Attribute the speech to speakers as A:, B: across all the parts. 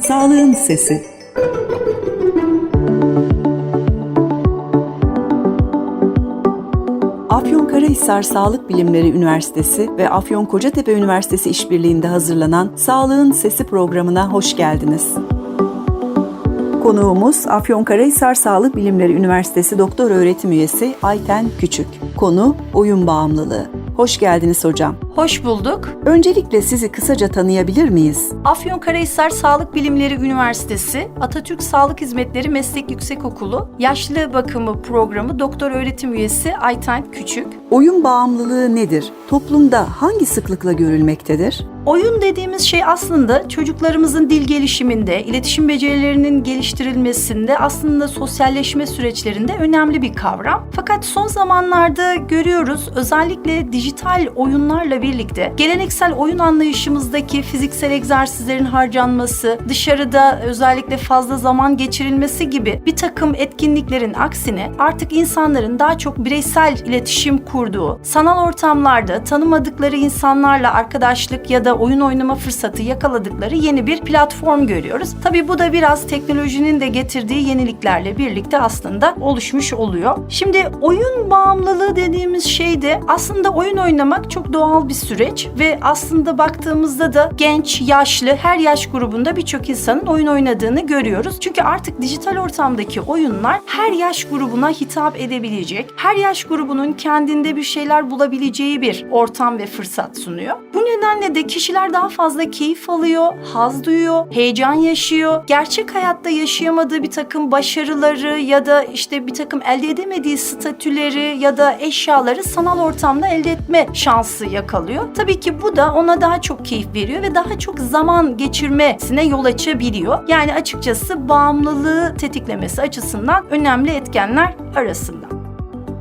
A: Sağlığın Sesi Afyonkarahisar Sağlık Bilimleri Üniversitesi ve Afyon Kocatepe Üniversitesi işbirliğinde hazırlanan Sağlığın Sesi programına hoş geldiniz. Konuğumuz Afyonkarahisar Sağlık Bilimleri Üniversitesi Doktor Öğretim Üyesi Ayten Küçük. Konu oyun bağımlılığı. Hoş geldiniz hocam.
B: Hoş bulduk.
A: Öncelikle sizi kısaca tanıyabilir miyiz?
B: Afyonkarahisar Sağlık Bilimleri Üniversitesi, Atatürk Sağlık Hizmetleri Meslek Yüksekokulu, Yaşlı Bakımı Programı Doktor Öğretim Üyesi Ayten Küçük.
A: Oyun bağımlılığı nedir? Toplumda hangi sıklıkla görülmektedir?
B: Oyun dediğimiz şey aslında çocuklarımızın dil gelişiminde, iletişim becerilerinin geliştirilmesinde, aslında sosyalleşme süreçlerinde önemli bir kavram. Fakat son zamanlarda görüyoruz özellikle dijital oyunlarla birlikte geleneksel oyun anlayışımızdaki fiziksel egzersizlerin harcanması, dışarıda özellikle fazla zaman geçirilmesi gibi bir takım etkinliklerin aksine artık insanların daha çok bireysel iletişim kurduğu, sanal ortamlarda tanımadıkları insanlarla arkadaşlık ya da oyun oynama fırsatı yakaladıkları yeni bir platform görüyoruz. Tabii bu da biraz teknolojinin de getirdiği yeniliklerle birlikte aslında oluşmuş oluyor. Şimdi oyun bağımlılığı dediğimiz şey de aslında oyun oynamak çok doğal bir süreç ve aslında baktığımızda da genç, yaşlı, her yaş grubunda birçok insanın oyun oynadığını görüyoruz. Çünkü artık dijital ortamdaki oyunlar her yaş grubuna hitap edebilecek, her yaş grubunun kendinde bir şeyler bulabileceği bir ortam ve fırsat sunuyor. Bu nedenle de kişiler daha fazla keyif alıyor, haz duyuyor, heyecan yaşıyor. Gerçek hayatta yaşayamadığı bir takım başarıları ya da işte bir takım elde edemediği statüleri ya da eşyaları sanal ortamda elde etme şansı yakalıyor. Tabii ki bu da ona daha çok keyif veriyor ve daha çok zaman geçirmesine yol açabiliyor. Yani açıkçası bağımlılığı tetiklemesi açısından önemli etkenler arasında.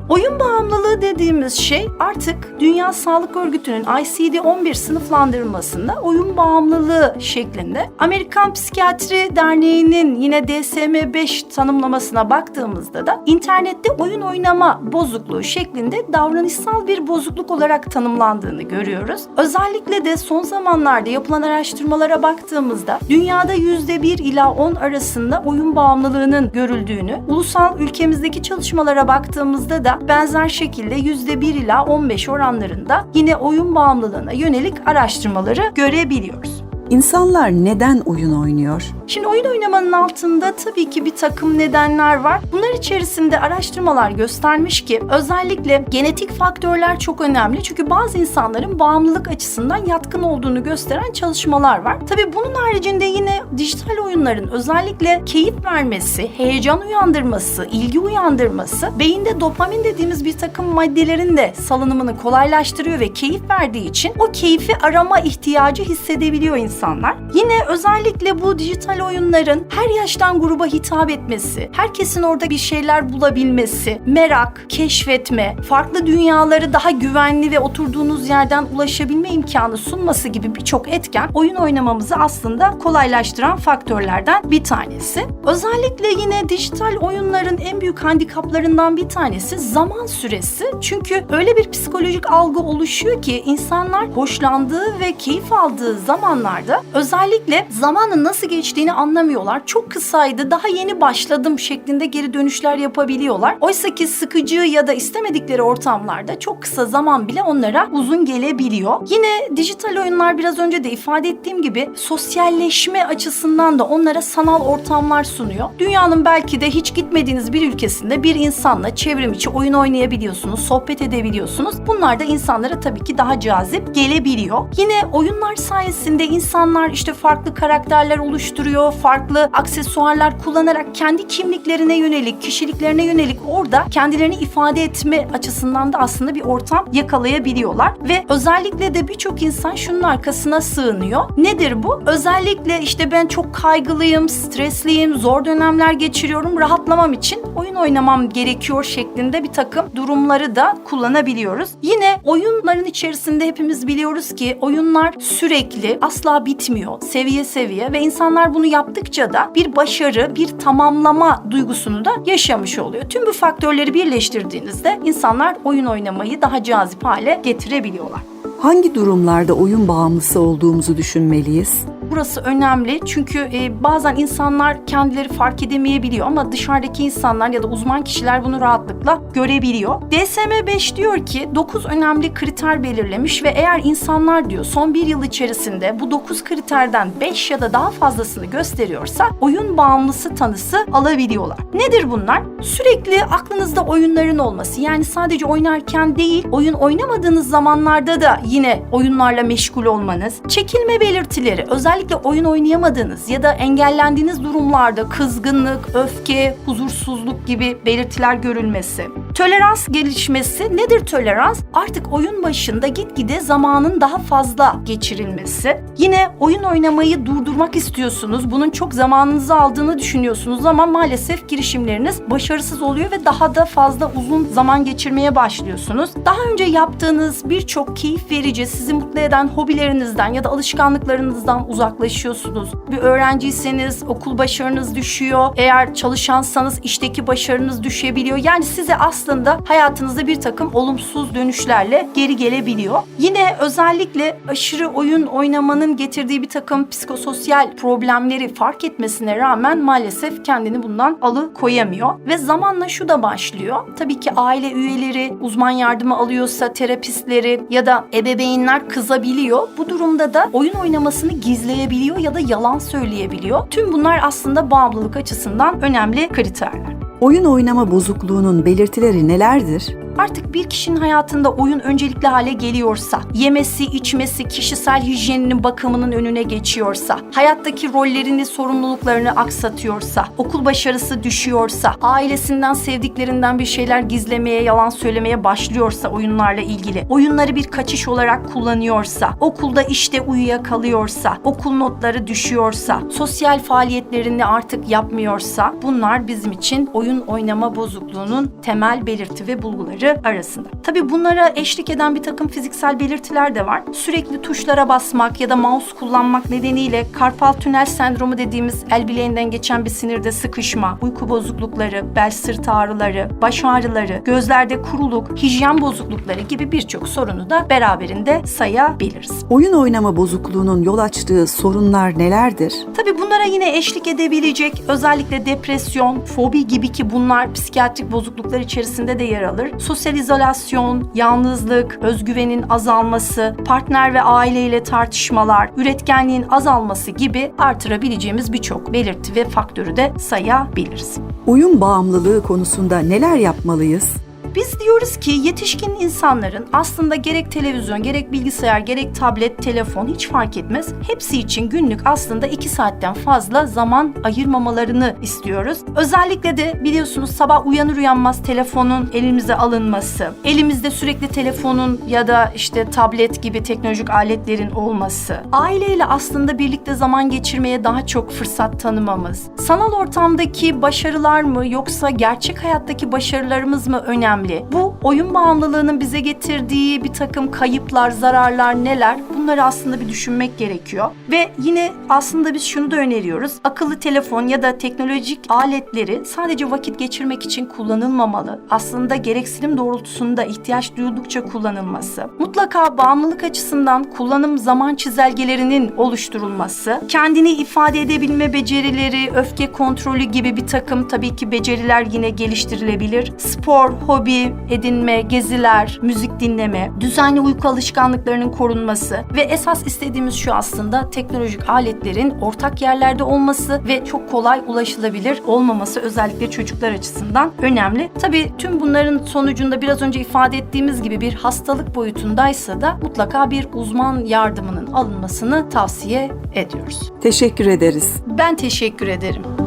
B: Oyun bağımlılığı dediğimiz şey artık Dünya Sağlık Örgütü'nün ICD-11 sınıflandırmasında oyun bağımlılığı şeklinde. Amerikan Psikiyatri Derneği'nin yine DSM-5 tanımlamasına baktığımızda da internette oyun oynama bozukluğu şeklinde davranışsal bir bozukluk olarak tanımlandığını görüyoruz. Özellikle de son zamanlarda yapılan araştırmalara baktığımızda dünyada %1 ila 10 arasında oyun bağımlılığının görüldüğünü, ulusal ülkemizdeki çalışmalara baktığımızda da benzer şekilde %1 ila 15 oranlarında yine oyun bağımlılığına yönelik araştırmaları görebiliyoruz.
A: İnsanlar neden oyun oynuyor?
B: Şimdi oyun oynamanın altında tabii ki bir takım nedenler var. Bunlar içerisinde araştırmalar göstermiş ki özellikle genetik faktörler çok önemli. Çünkü bazı insanların bağımlılık açısından yatkın olduğunu gösteren çalışmalar var. Tabii bunun haricinde yine dijital oyunların özellikle keyif vermesi, heyecan uyandırması, ilgi uyandırması, beyinde dopamin dediğimiz bir takım maddelerin de salınımını kolaylaştırıyor ve keyif verdiği için o keyfi arama ihtiyacı hissedebiliyor insanlar. Yine özellikle bu dijital oyunların her yaştan gruba hitap etmesi, herkesin orada bir şeyler bulabilmesi, merak, keşfetme, farklı dünyaları daha güvenli ve oturduğunuz yerden ulaşabilme imkanı sunması gibi birçok etken oyun oynamamızı aslında kolaylaştıran faktörlerden bir tanesi. Özellikle yine dijital oyunların en büyük handikaplarından bir tanesi zaman süresi. Çünkü öyle bir psikolojik algı oluşuyor ki insanlar hoşlandığı ve keyif aldığı zamanlarda özellikle zamanın nasıl geçtiğini anlamıyorlar. Çok kısaydı, daha yeni başladım şeklinde geri dönüşler yapabiliyorlar. Oysa ki sıkıcı ya da istemedikleri ortamlarda çok kısa zaman bile onlara uzun gelebiliyor. Yine dijital oyunlar biraz önce de ifade ettiğim gibi sosyalleşme açısından da onlara sanal ortamlar sunuyor. Dünyanın belki de hiç gitmediğiniz bir ülkesinde bir insanla çevrim içi oyun oynayabiliyorsunuz, sohbet edebiliyorsunuz. Bunlar da insanlara tabii ki daha cazip gelebiliyor. Yine oyunlar sayesinde insanlar işte farklı karakterler oluşturuyor, farklı aksesuarlar kullanarak kendi kimliklerine yönelik, kişiliklerine yönelik orada kendilerini ifade etme açısından da aslında bir ortam yakalayabiliyorlar ve özellikle de birçok insan şunun arkasına sığınıyor. Nedir bu? Özellikle işte ben çok kaygılıyım, stresliyim, zor dönemler geçiriyorum, rahatlamam için oyun oynamam gerekiyor şeklinde bir takım durumları da kullanabiliyoruz. Yine oyunların içerisinde hepimiz biliyoruz ki oyunlar sürekli asla bitmiyor. Seviye seviye ve insanlar bunu yaptıkça da bir başarı, bir tamamlama duygusunu da yaşamış oluyor. Tüm bu faktörleri birleştirdiğinizde insanlar oyun oynamayı daha cazip hale getirebiliyorlar.
A: Hangi durumlarda oyun bağımlısı olduğumuzu düşünmeliyiz?
B: Burası önemli çünkü e, bazen insanlar kendileri fark edemeyebiliyor ama dışarıdaki insanlar ya da uzman kişiler bunu rahatlıkla görebiliyor. DSM-5 diyor ki 9 önemli kriter belirlemiş ve eğer insanlar diyor son bir yıl içerisinde bu 9 kriterden 5 ya da daha fazlasını gösteriyorsa oyun bağımlısı tanısı alabiliyorlar. Nedir bunlar? Sürekli aklınızda oyunların olması yani sadece oynarken değil oyun oynamadığınız zamanlarda da yine oyunlarla meşgul olmanız, çekilme belirtileri özellikle oyun oynayamadığınız ya da engellendiğiniz durumlarda kızgınlık, öfke, huzursuzluk gibi belirtiler görülmesi. Tolerans gelişmesi nedir tolerans? Artık oyun başında gitgide zamanın daha fazla geçirilmesi. Yine oyun oynamayı durdurmak istiyorsunuz. Bunun çok zamanınızı aldığını düşünüyorsunuz ama maalesef girişimleriniz başarısız oluyor ve daha da fazla uzun zaman geçirmeye başlıyorsunuz. Daha önce yaptığınız birçok keyif verici, sizi mutlu eden hobilerinizden ya da alışkanlıklarınızdan uzaklaşıyorsunuz. Bir öğrenciyseniz okul başarınız düşüyor. Eğer çalışansanız işteki başarınız düşebiliyor. Yani size aslında hayatınızda bir takım olumsuz dönüşlerle geri gelebiliyor. Yine özellikle aşırı oyun oynamanın getirdiği bir takım psikososyal problemleri fark etmesine rağmen maalesef kendini bundan alıkoyamıyor. Ve zamanla şu da başlıyor. Tabii ki aile üyeleri uzman yardımı alıyorsa terapistleri ya da ebeveynler kızabiliyor. Bu durumda da oyun oynamasını gizleyebiliyor ya da yalan söyleyebiliyor. Tüm bunlar aslında bağımlılık açısından önemli kriterler.
A: Oyun oynama bozukluğunun belirtileri nelerdir?
B: Artık bir kişinin hayatında oyun öncelikli hale geliyorsa, yemesi, içmesi, kişisel hijyeninin bakımının önüne geçiyorsa, hayattaki rollerini, sorumluluklarını aksatıyorsa, okul başarısı düşüyorsa, ailesinden, sevdiklerinden bir şeyler gizlemeye, yalan söylemeye başlıyorsa oyunlarla ilgili, oyunları bir kaçış olarak kullanıyorsa, okulda işte uyuyakalıyorsa, okul notları düşüyorsa, sosyal faaliyetlerini artık yapmıyorsa bunlar bizim için oyun oynama bozukluğunun temel belirti ve bulguları arasında. Tabii bunlara eşlik eden bir takım fiziksel belirtiler de var. Sürekli tuşlara basmak ya da mouse kullanmak nedeniyle karpal tünel sendromu dediğimiz el bileğinden geçen bir sinirde sıkışma, uyku bozuklukları, bel sırt ağrıları, baş ağrıları, gözlerde kuruluk, hijyen bozuklukları gibi birçok sorunu da beraberinde sayabiliriz.
A: Oyun oynama bozukluğunun yol açtığı sorunlar nelerdir?
B: Tabii bunlara yine eşlik edebilecek özellikle depresyon, fobi gibi ki bunlar psikiyatrik bozukluklar içerisinde de yer alır. Sosyal izolasyon, yalnızlık, özgüvenin azalması, partner ve aileyle tartışmalar, üretkenliğin azalması gibi artırabileceğimiz birçok belirti ve faktörü de sayabiliriz.
A: Oyun bağımlılığı konusunda neler yapmalıyız?
B: Biz diyoruz ki yetişkin insanların aslında gerek televizyon, gerek bilgisayar, gerek tablet, telefon hiç fark etmez. Hepsi için günlük aslında 2 saatten fazla zaman ayırmamalarını istiyoruz. Özellikle de biliyorsunuz sabah uyanır uyanmaz telefonun elimize alınması, elimizde sürekli telefonun ya da işte tablet gibi teknolojik aletlerin olması, aileyle aslında birlikte zaman geçirmeye daha çok fırsat tanımamız, sanal ortamdaki başarılar mı yoksa gerçek hayattaki başarılarımız mı önemli? Bu oyun bağımlılığının bize getirdiği bir takım kayıplar, zararlar neler? Bunları aslında bir düşünmek gerekiyor. Ve yine aslında biz şunu da öneriyoruz. Akıllı telefon ya da teknolojik aletleri sadece vakit geçirmek için kullanılmamalı. Aslında gereksinim doğrultusunda ihtiyaç duyuldukça kullanılması. Mutlaka bağımlılık açısından kullanım zaman çizelgelerinin oluşturulması, kendini ifade edebilme becerileri, öfke kontrolü gibi bir takım tabii ki beceriler yine geliştirilebilir. Spor, hobi, edinme, geziler, müzik dinleme, düzenli uyku alışkanlıklarının korunması ve esas istediğimiz şu aslında teknolojik aletlerin ortak yerlerde olması ve çok kolay ulaşılabilir olmaması özellikle çocuklar açısından önemli. Tabii tüm bunların sonucunda biraz önce ifade ettiğimiz gibi bir hastalık boyutundaysa da mutlaka bir uzman yardımının alınmasını tavsiye ediyoruz.
A: Teşekkür ederiz.
B: Ben teşekkür ederim.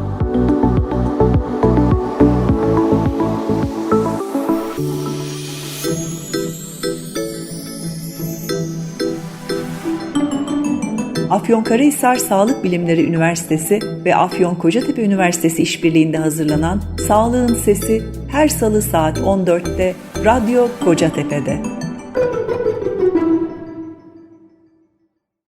A: Afyonkarahisar Sağlık Bilimleri Üniversitesi ve Afyon Kocatepe Üniversitesi işbirliğinde hazırlanan Sağlığın Sesi her salı saat 14'te Radyo Kocatepe'de.